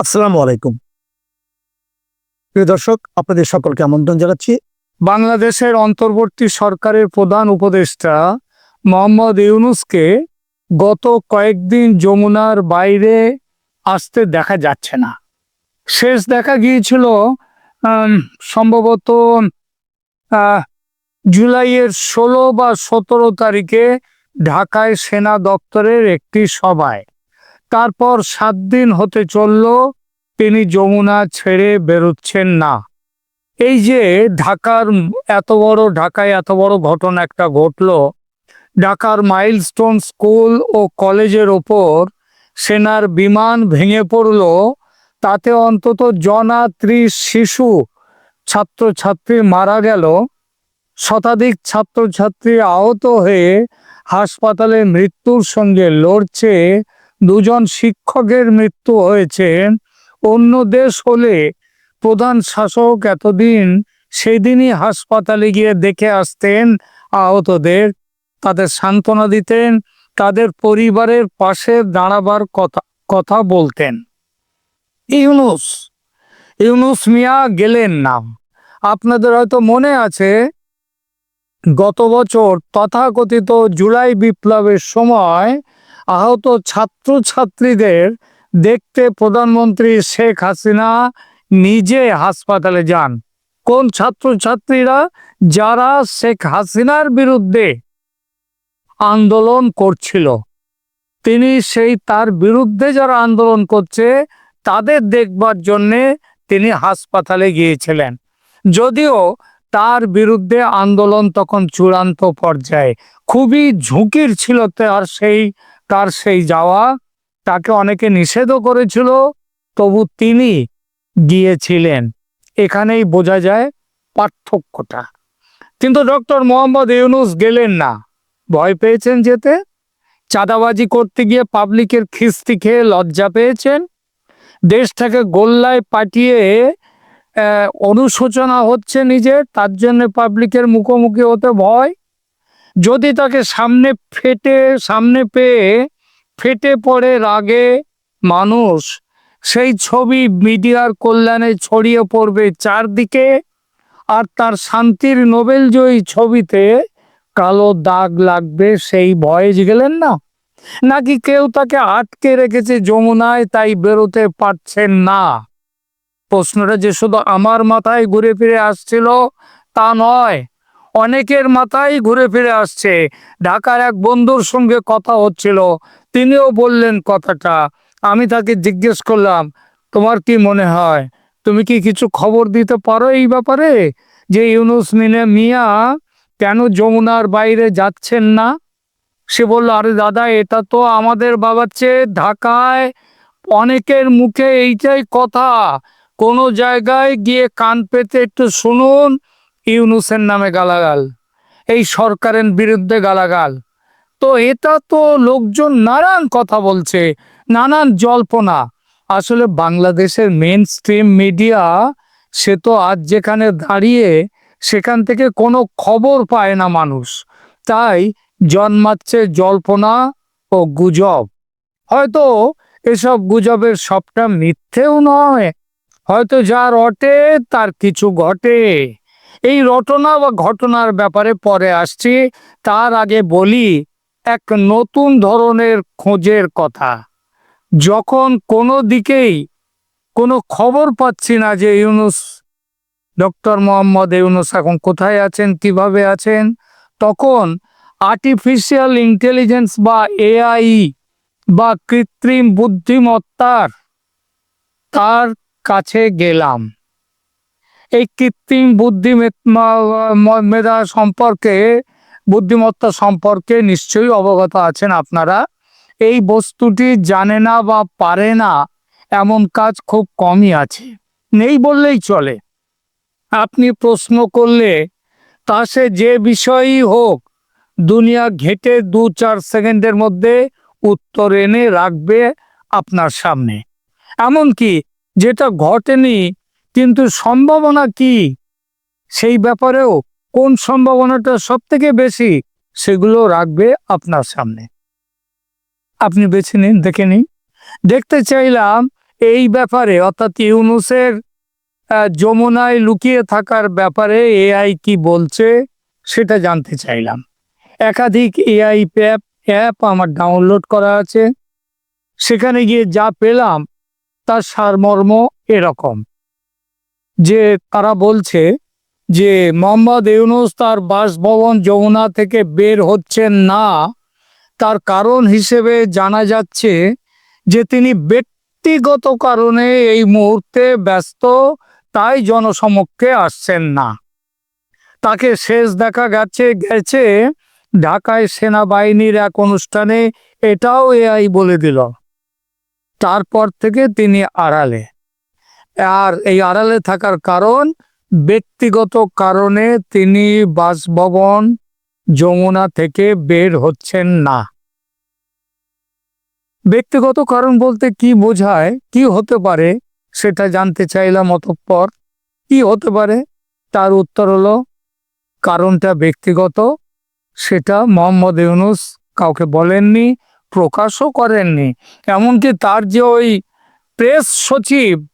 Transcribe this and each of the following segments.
আসসালামু আলাইকুম। প্রিয় দর্শক, আপনাদের সকলকে আমন্ত্রণ জানাচ্ছি। বাংলাদেশের অন্তর্বর্তী সরকারের প্রধান উপদেষ্টা মোহাম্মদ ইউনুসকে গত কয়েকদিন যমুনার বাইরে আসতে দেখা যাচ্ছে না। শেষ দেখা গিয়েছিল সম্ভবত জুলাইয়ের ষোলো বা সতেরো তারিখে ঢাকায় সেনা দপ্তরের একটি সভায়। তারপর সাত দিন হতে চলল, তিনি যমুনা ছেড়ে বেরোচ্ছেন না। এই যে ঢাকার এত বড় ঢাকায় এত বড় ঘটনা একটা ঘটলো, ঢাকার মাইলস্টোন স্কুল ও কলেজের ওপর সেনার বিমান ভেঙে পড়ল, তাতে অন্তত জনা ত্রিশ শিশু ছাত্রছাত্রী মারা গেল। শতাধিক ছাত্রছাত্রী আহত হয়ে হাসপাতালে মৃত্যুর সঙ্গে লড়ছে দুজন শিক্ষকের মৃত্যু হয়েছে। অন্য দেশ হলে প্রধান শাসক এতদিন সেদিনই হাসপাতালে গিয়ে দেখে আসতেন আহতদের। তাদের সান্ত্বনা দিতেন, তাদের পরিবারের পাশে দাঁড়াবার কথা কথা বলতেন। ইউনুস ইউনুস মিয়া গেলেন না। আপনাদের হয়তো মনে আছে, গত বছর তথাকথিত জুলাই বিপ্লবের সময় আহত ছাত্রছাত্রীদের দেখতে প্রধানমন্ত্রী শেখ হাসিনা নিজে হাসপাতালে যান। কোন ছাত্রছাত্রীরা? যারা শেখ হাসিনার বিরুদ্ধে আন্দোলন করছিল। তিনি সেই তার বিরুদ্ধে যারা আন্দোলন করছে, তাদের দেখবার জন্যে তিনি হাসপাতালে গিয়েছিলেন। যদিও তার বিরুদ্ধে আন্দোলন তখন চূড়ান্ত পর্যায়ে। খুবই ঝুঁকির ছিল তার সেই তার সেই যাওয়া তাকে অনেকে নিষেধও করেছিল, তবু তিনি গিয়েছিলেন। এখানেই বোঝা যায় পার্থক্যটা। কিন্তু ডক্টর মোহাম্মদ ইউনুস গেলেন না। ভয় পেয়েছেন যেতে? চাঁদাবাজি করতে গিয়ে পাবলিকের খিস্তি খেয়ে লজ্জা পেয়েছেন? দেশটাকে গোল্লায় পাঠিয়ে অনুশোচনা হচ্ছে নিজের, তার জন্য পাবলিকের মুখোমুখি হতে ভয়? যদি তাকে সামনে ফেটে, সামনে পেয়ে ফেটে পড়ে রাগে মানুষ, সেই ছবি মিডিয়ার কল্যাণে ছড়িয়ে পড়বে চারদিকে আর তার শান্তির নোবেলজয়ী ছবিতে কালো দাগ লাগবে, সেই ভয়ে গেলেন না? নাকি কেউ তাকে আটকে রেখেছে যমুনায়, তাই বেরোতে পারছেন না? প্রশ্নটা যে শুধু আমার মাথায় ঘুরে ফিরে আসছিল তা নয় অনেকের মাথায় ঘুরে ফিরে আসছে। ঢাকার এক বন্ধুর সঙ্গে কথা হচ্ছিল। তিনিও বললেন কথাটা। আমি তাকে জিজ্ঞেস করলাম, তোমার কি মনে হয়? তুমি কি কিছু খবর দিতে পারো এই ব্যাপারে? যে ইউনুস মিনে মিয়া কেন যমুনার বাইরে যাচ্ছেন না? সে বলল, আরে দাদা, এটা তো আমাদের বাবার চেয়ে ঢাকায় অনেকের মুখে এইটাই কথা। কোনো জায়গায় গিয়ে কান পেতে একটু শুনুন। ইউনুসের নামে গালাগাল, এই সরকারের বিরুদ্ধে গালাগাল। তো এটা তো লোকজন নানান কথা বলছে, নানান জল্পনা। আসলে বাংলাদেশের মেন স্ট্রিম মিডিয়া সে তো আজ যেখানে দাঁড়িয়ে, সেখান থেকে কোনো খবর পায় না মানুষ। তাই জন্মাচ্ছে জল্পনা ও গুজব। হয়তো এসব গুজবের সবটা মিথ্যেও নয়, হয়তো যা রটে তার কিছু ঘটে। এই রটনা বা ঘটনার ব্যাপারে পরে আসছি। তার আগে বলি, এক নতুন ধরনের খোঁজের কথা। যখন কোনো দিকেই কোনো খবর পাচ্ছি না যে ইউনুস, ডক্টর মোহাম্মদ ইউনুস এখন কোথায় আছেন, কীভাবে আছেন, তখন আর্টিফিশিয়াল ইন্টেলিজেন্স বা এআই বা কৃত্রিম বুদ্ধিমত্তার তার কাছে গেলাম। এই কৃত্রিম বুদ্ধি মেধা সম্পর্কে, বুদ্ধিমত্তা সম্পর্কে নিশ্চয়ই অবগত আছেন আপনারা। এই বস্তুটি জানে না বা পারে না এমন কাজ খুব কমই আছে। নেই বললেই চলে। আপনি প্রশ্ন করলে তা সে যে বিষয়ই হোক, দুনিয়া ঘেটে দু চার সেকেন্ডের মধ্যে উত্তর এনে রাখবে আপনার সামনে। এমনকি যেটা ঘটেনি কিন্তু সম্ভাবনা কি? সেই ব্যাপারেও কোন সম্ভাবনাটা সব থেকে বেশি, সেগুলো রাখবে আপনার সামনে। আপনি বেছে নিন, দেখে নিন। দেখতে চাইলাম এই ব্যাপারে, অর্থাৎ ইউনুসের যমুনায় লুকিয়ে থাকার ব্যাপারে এআই কি বলছে, সেটা জানতে চাইলাম। একাধিক এআই অ্যাপ অ্যাপ আমার ডাউনলোড করা আছে। সেখানে গিয়ে যা পেলাম, তার সারমর্ম এরকম। যে তারা বলছে যে মোহাম্মদ ইউনুস তার বাসভবন যমুনা থেকে বের হচ্ছেন না, তার কারণ হিসেবে জানা যাচ্ছে যে তিনি ব্যক্তিগত কারণে এই মুহূর্তে ব্যস্ত, তাই জনসমক্ষে আসছেন না। তাকে শেষ দেখা গেছে গেছে ঢাকায় সেনাবাহিনীর এক অনুষ্ঠানে, এটাও এআই বলে দিল। তারপর থেকে তিনি আড়ালে। আর এই আড়ালে থাকার কারণ, ব্যক্তিগত কারণে তিনি বাসভবন যমুনা থেকে বের হচ্ছেন না। ব্যক্তিগত কারণ বলতে কি বোঝায়, কি হতে পারে সেটা জানতে চাইলাম অতঃপর। কি হতে পারে? তার উত্তর হলো, কারণটা ব্যক্তিগত, সেটা মোহাম্মদ ইউনুস কাউকে বলেননি, প্রকাশও করেননি। এমনকি তার যে ওই প্রেস সচিব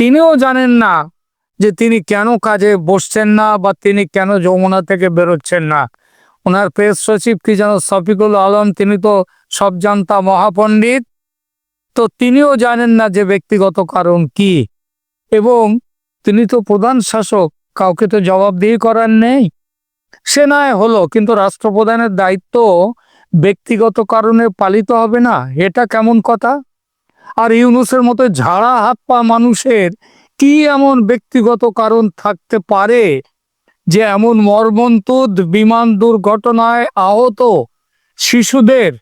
তিনিও জানেন না যে তিনি কেন কাজে বসছেন না বা তিনি কেন যমুনা থেকে বেরোচ্ছেন না। ওনার প্রেস সচিব কি যেন শফিকুল আলম, তিনি তো সব জানতা মহাপণ্ডিত। তো তিনিও জানেন না যে ব্যক্তিগত কারণ কি। এবং তিনি তো প্রধান শাসক, কাউকে তো জবাবদিহি করার নেই। সে নয় হলো, কিন্তু রাষ্ট্রপ্রধানের দায়িত্ব ব্যক্তিগত কারণে পালিত হবে না, এটা কেমন কথা? আর ইউনুসের মতো ঝাড়া হাত পা মানুষের কি এমন ব্যক্তিগত কারণ থাকতে পারে যে এমন মর্মন্তুদ বিমান দুর্ঘটনায় আহত শিশুদের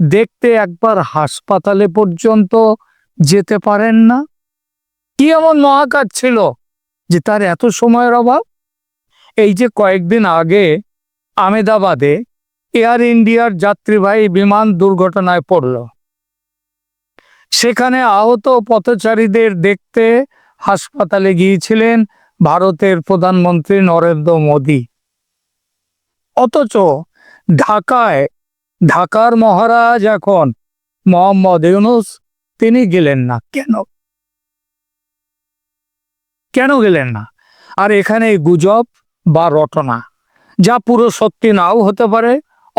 দেখতে একবার হাসপাতালে পর্যন্ত যেতে পারেন না? কি এমন মহাকাজ ছিল যে তার এত সময়ের অভাব? এই যে কয়েকদিন আগে আমেদাবাদে এয়ার ইন্ডিয়ার যাত্রীবাহী বিমান দুর্ঘটনায় পড়ল। সেখানে আহত পথচারীদের দেখতে হাসপাতালে গিয়েছিলেন ভারতের প্রধানমন্ত্রী নরেন্দ্র মোদী। অথচ ঢাকায়, ঢাকার মহারাজ এখন মোহাম্মদ ইউনুস, তিনি গেলেন না কেন? কেন গেলেন না? আর এখানে গুজব বা রটনা, যা পুরো সত্যি নাও হতে পারে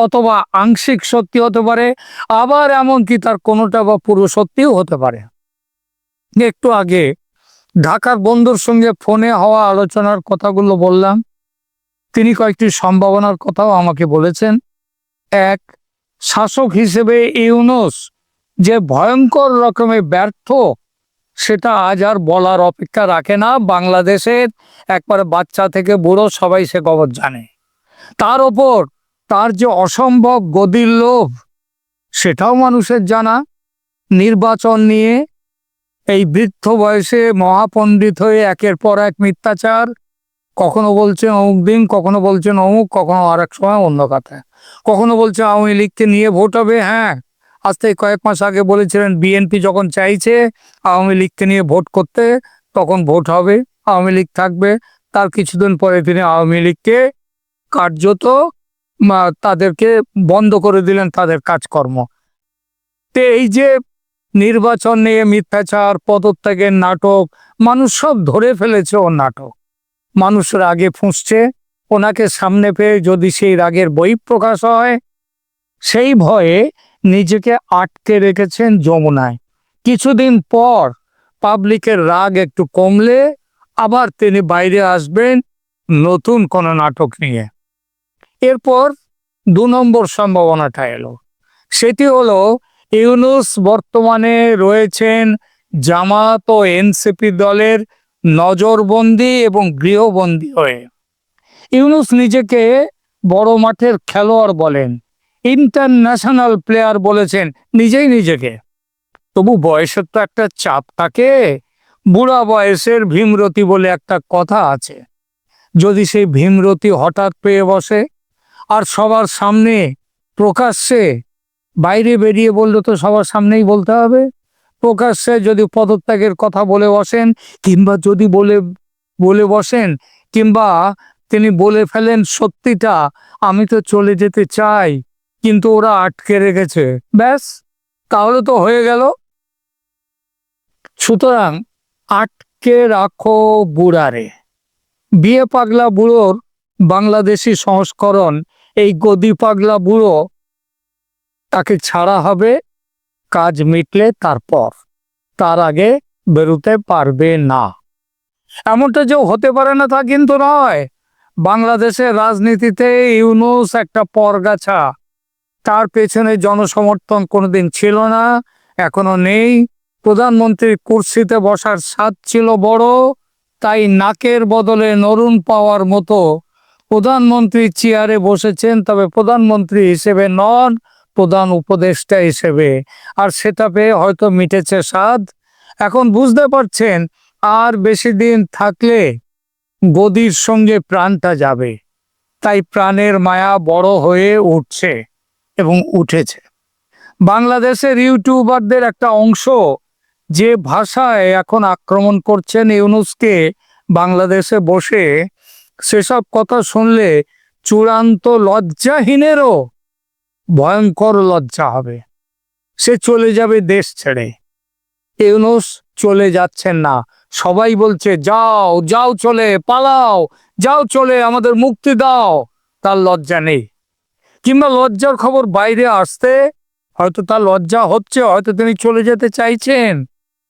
অথবা আংশিক সত্যি হতে পারে, আবার এমনকি তার কোনোটা বা পুরো সত্যিও হতে পারে। একটু আগে ঢাকার বন্ধুর সঙ্গে ফোনে হওয়া আলোচনার কথাগুলো বললাম। তিনি কয়েকটি সম্ভাবনার কথাও আমাকে বলেছেন। এক, শাসক হিসেবে ইউনুস যে ভয়ঙ্কর রকমে ব্যর্থ, সেটা আজ আর বলার অপেক্ষা রাখে না। বাংলাদেশের একবারে বাচ্চা থেকে বুড়ো সবাই সে খবর জানে। তার ওপর তার যে অসম্ভব গদির লোভ, সেটাও মানুষের জানা। নির্বাচন নিয়ে এই বৃদ্ধ বয়সে মহাপণ্ডিত হয়ে একের পর এক মিথ্যাচার, কখনো বলছেন অমুক দিন, কখনো বলছেন অমুক, কখনো আর এক সময় অন্য কথা কখনো বলছে আওয়ামী লীগকে নিয়ে ভোট হবে হ্যাঁ। আজ থেকে কয়েক মাস আগে বলেছিলেন, বিএনপি যখন চাইছে আওয়ামী লীগকে নিয়ে ভোট করতে, তখন ভোট হবে, আওয়ামী লীগ থাকবে। তার কিছুদিন পরে তিনি আওয়ামী লীগকে কার্যত তাদেরকে বন্ধ করে দিলেন তাদের কাজকর্ম। তো এই যে নির্বাচন নিয়ে মিথ্যাচার, পদত্যাগের নাটক, মানুষ সব ধরে ফেলেছে ওর নাটক। মানুষ রাগে ফুঁসছে, ওনাকে সামনে পেয়ে যদি সেই রাগের বই প্রকাশ হয়, সেই ভয়ে নিজেকে আটকে রেখেছেন যমুনায়। কিছুদিন পর পাবলিকের রাগ একটু কমলে আবার তিনি বাইরে আসবেন নতুন কোনো নাটক নিয়ে। এরপর দু নম্বর সম্ভাবনাটা এলো। সেটি হলো, ইউনুস বর্তমানে রয়েছেন জামাত ও এনসিপি দলের নজরবন্দি এবং গৃহবন্দি হয়ে। ইউনুস নিজেকে বড় মাঠের খেলোয়াড় বলেন, ইন্টারন্যাশনাল প্লেয়ার বলেছেন নিজেই নিজেকে। তবু বয়সের তো একটা চাপ থাকে, বুড়া বয়সের ভীমরতি বলে একটা কথা আছে। যদি সেই ভীমরতি হঠাৎ পেয়ে বসে আর সবার সামনে প্রকাশ্যে বাইরে বেরিয়ে বললে তো সবার সামনেই বলতে হবে। প্রকাশ্যে যদি পদত্যাগের কথা বলে বসেন, কিংবা যদি বলে বলে বসেন, কিংবা তিনি বলে ফেলেন সত্যিটা, আমি তো চলে যেতে চাই, কিন্তু ওরা আটকে রেখেছে। ব্যাস, তাহলে তো হয়ে গেল। সুতরাং আটকে রাখো বুড়ারে। বিয়ে পাগলা বুড়োর বাংলাদেশি সংস্করণ এই গদি পাগলা বুড়ো তাকে ছাড়া হবে, কাজ মিটলে তারপর। তার আগে বেরোতে পারবে না। এমনটা যে হতে পারে না তা কিন্তু নয়। বাংলাদেশের রাজনীতিতে ইউনুস একটা পরগাছা। তার পেছনে জনসমর্থন কোনোদিন ছিল না, এখনও নেই। প্রধানমন্ত্রীর কুর্সিতে বসার স্বাদ ছিল বড়, তাই নাকের বদলে নরুন পাওয়ার মতো প্রধানমন্ত্রী চেয়ারে বসেছেন, তবে প্রধানমন্ত্রী হিসেবে নন, প্রধান উপদেষ্টা হিসেবে। আর সেটা পেয়ে হয়তো মিটেছে স্বাদ। এখন বুঝতে পারছেন, আর বেশি দিন থাকলে গদির সঙ্গে প্রাণটা যাবে। তাই প্রাণের মায়া বড় হয়ে উঠছে এবং উঠেছে। বাংলাদেশের ইউটিউবারদের একটা অংশ যে ভাষায় এখন আক্রমণ করছেন ইউনুসকে বাংলাদেশে বসে সেসব কথা শুনলে চূড়ান্ত লজ্জাহীনেরও ভয়ঙ্কর লজ্জা হবে। সে চলে যাবে দেশ ছেড়ে। ইউনুস চলে যাচ্ছেন না। সবাই বলছে, যাও যাও চলে, পালাও, যাও চলে, আমাদের মুক্তি দাও। তার লজ্জা নেই। কিংবা লজ্জার খবর বাইরে আসতে হয়তো তার লজ্জা হচ্ছে, হয়তো তিনি চলে যেতে চাইছেন।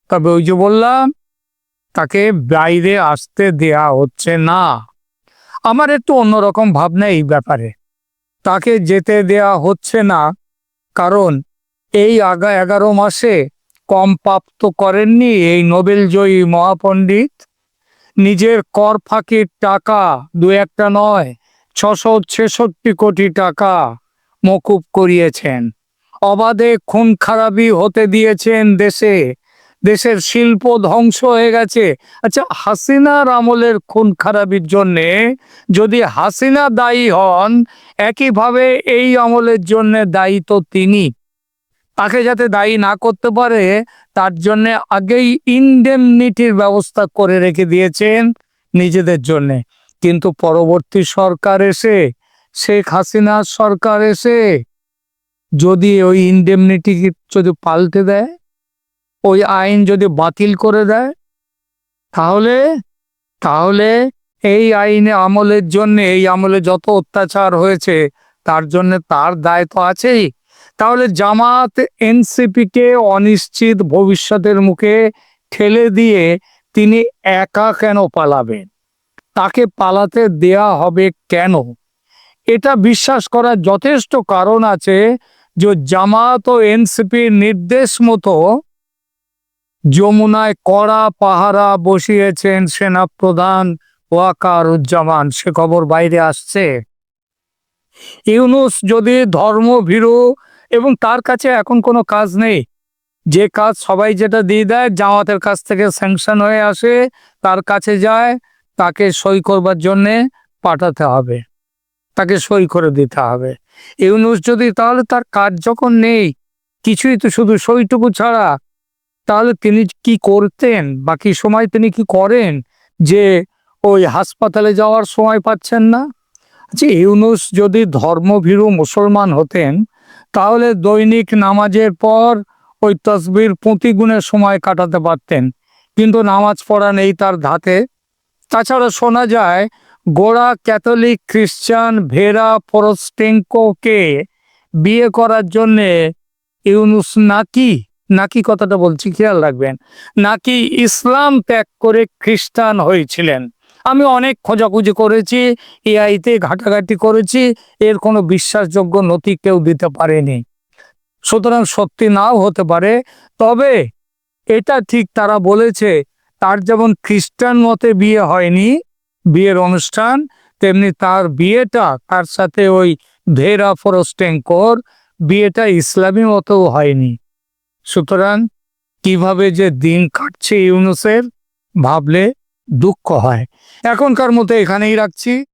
তবে ওই যে বললাম, তাকে বাইরে আসতে দেয়া হচ্ছে না। আমার একটু অন্যরকম ভাবনা এই ব্যাপারে। তাকে যেতে দেয়া হচ্ছে না, কারণ এই আগা এগারো মাসে কম প্রাপ্ত করেননি এই নোবেল জয়ী মহাপণ্ডিত। নিজের কর ফাঁকির টাকা দু একটা নয়, ছশো ছেষট্টি কোটি টাকা মকুব করিয়েছেন। অবাধে খুন খারাপি হতে দিয়েছেন দেশে। দেশের শিল্প ধ্বংস হয়ে গেছে। আচ্ছা হাসিনার আমলের খুন খারাপির জন্যে যদি হাসিনা দায়ী হন, একইভাবে এই আমলের জন্য দায়ী তো তিনি। তাকে যাতে দায়ী না করতে পারে, তার জন্য আগেই ইন্ডেমনিটির ব্যবস্থা করে রেখে দিয়েছেন নিজেদের জন্যে। কিন্তু পরবর্তী সরকার এসে, শেখ হাসিনার সরকার এসে যদি ওই ইন্ডেমনিটি যদি পাল্টে দেয় ওই আইন যদি বাতিল করে দেয়, তাহলে তাহলে এই আইনে আমলের জন্য, এই আমলে যত অত্যাচার হয়েছে, তার জন্য তার দায় তো আছেই। তাহলে জামাত এনসিপিকে অনিশ্চিত ভবিষ্যতের মুখে ঠেলে দিয়ে তিনি একা কেন পালাবেন? তাকে পালাতে দেয়া হবে কেন? এটা বিশ্বাস করার যথেষ্ট কারণ আছে যে জামাত ও এনসিপির নির্দেশ মতো যমুনায় কড়া পাহারা বসিয়েছেন সেনা সেনাপ্রধান ওয়াকারুজ্জামান। সে খবর বাইরে আসছে। ইউনুস যদি ধর্মভীরু এবং তার কাছে এখন কোনো কাজ নেই, যে কাজ সবাই যেটা দিয়ে দেয়, জামাতের কাছ থেকে স্যাংশন হয়ে আসে, তার কাছে যায়, তাকে সই করবার জন্যে পাঠাতে হবে। তাকে সই করে দিতে হবে। ইউনুস যদি তাহলে তার কাজ যখন নেই, কিছুই তো শুধু সইটুকু ছাড়া তাহলে তিনি কি করতেন? বাকি সময় তিনি কি করেন যে ওই হাসপাতালে যাওয়ার সময় পাচ্ছেন না? আচ্ছা ইউনুস যদি ধর্মভীরু মুসলমান হতেন, তাহলে দৈনিক নামাজের পর ওই তসবির পুঁতি গুণের সময় কাটাতে পারতেন। কিন্তু নামাজ পড়া নেই তার ধাতে। তাছাড়া শোনা যায়, গোড়া ক্যাথলিক খ্রিস্টান ভেরা পরস্টেঙ্কোকে বিয়ে করার জন্যে ইউনুস নাকি নাকি কথাটা বলছি, খেয়াল রাখবেন। নাকি ইসলাম ত্যাগ করে খ্রিস্টান হয়েছিলেন। আমি অনেক খোঁজাখুঁজি করেছি এআইতে ঘাটাঘাটি করেছি, এর কোনো বিশ্বাসযোগ্য নথি কেউ দিতে পারেনি। সুতরাং সত্যি নাও হতে পারে, তবে এটা ঠিক তারা বলেছে, তার যেমন খ্রিস্টান মতে বিয়ে হয়নি, বিয়ের অনুষ্ঠান, তেমনি তার বিয়েটা তার সাথে ওই ভেরা ফরস্টেঙ্কর, বিয়েটা ইসলামী মতেও হয়নি। সুতরাং কীভাবে যে দিন কাটছে ইউনুসের ভাবলে দুঃখ হয়। এখনকার মতো এখানেই রাখছি।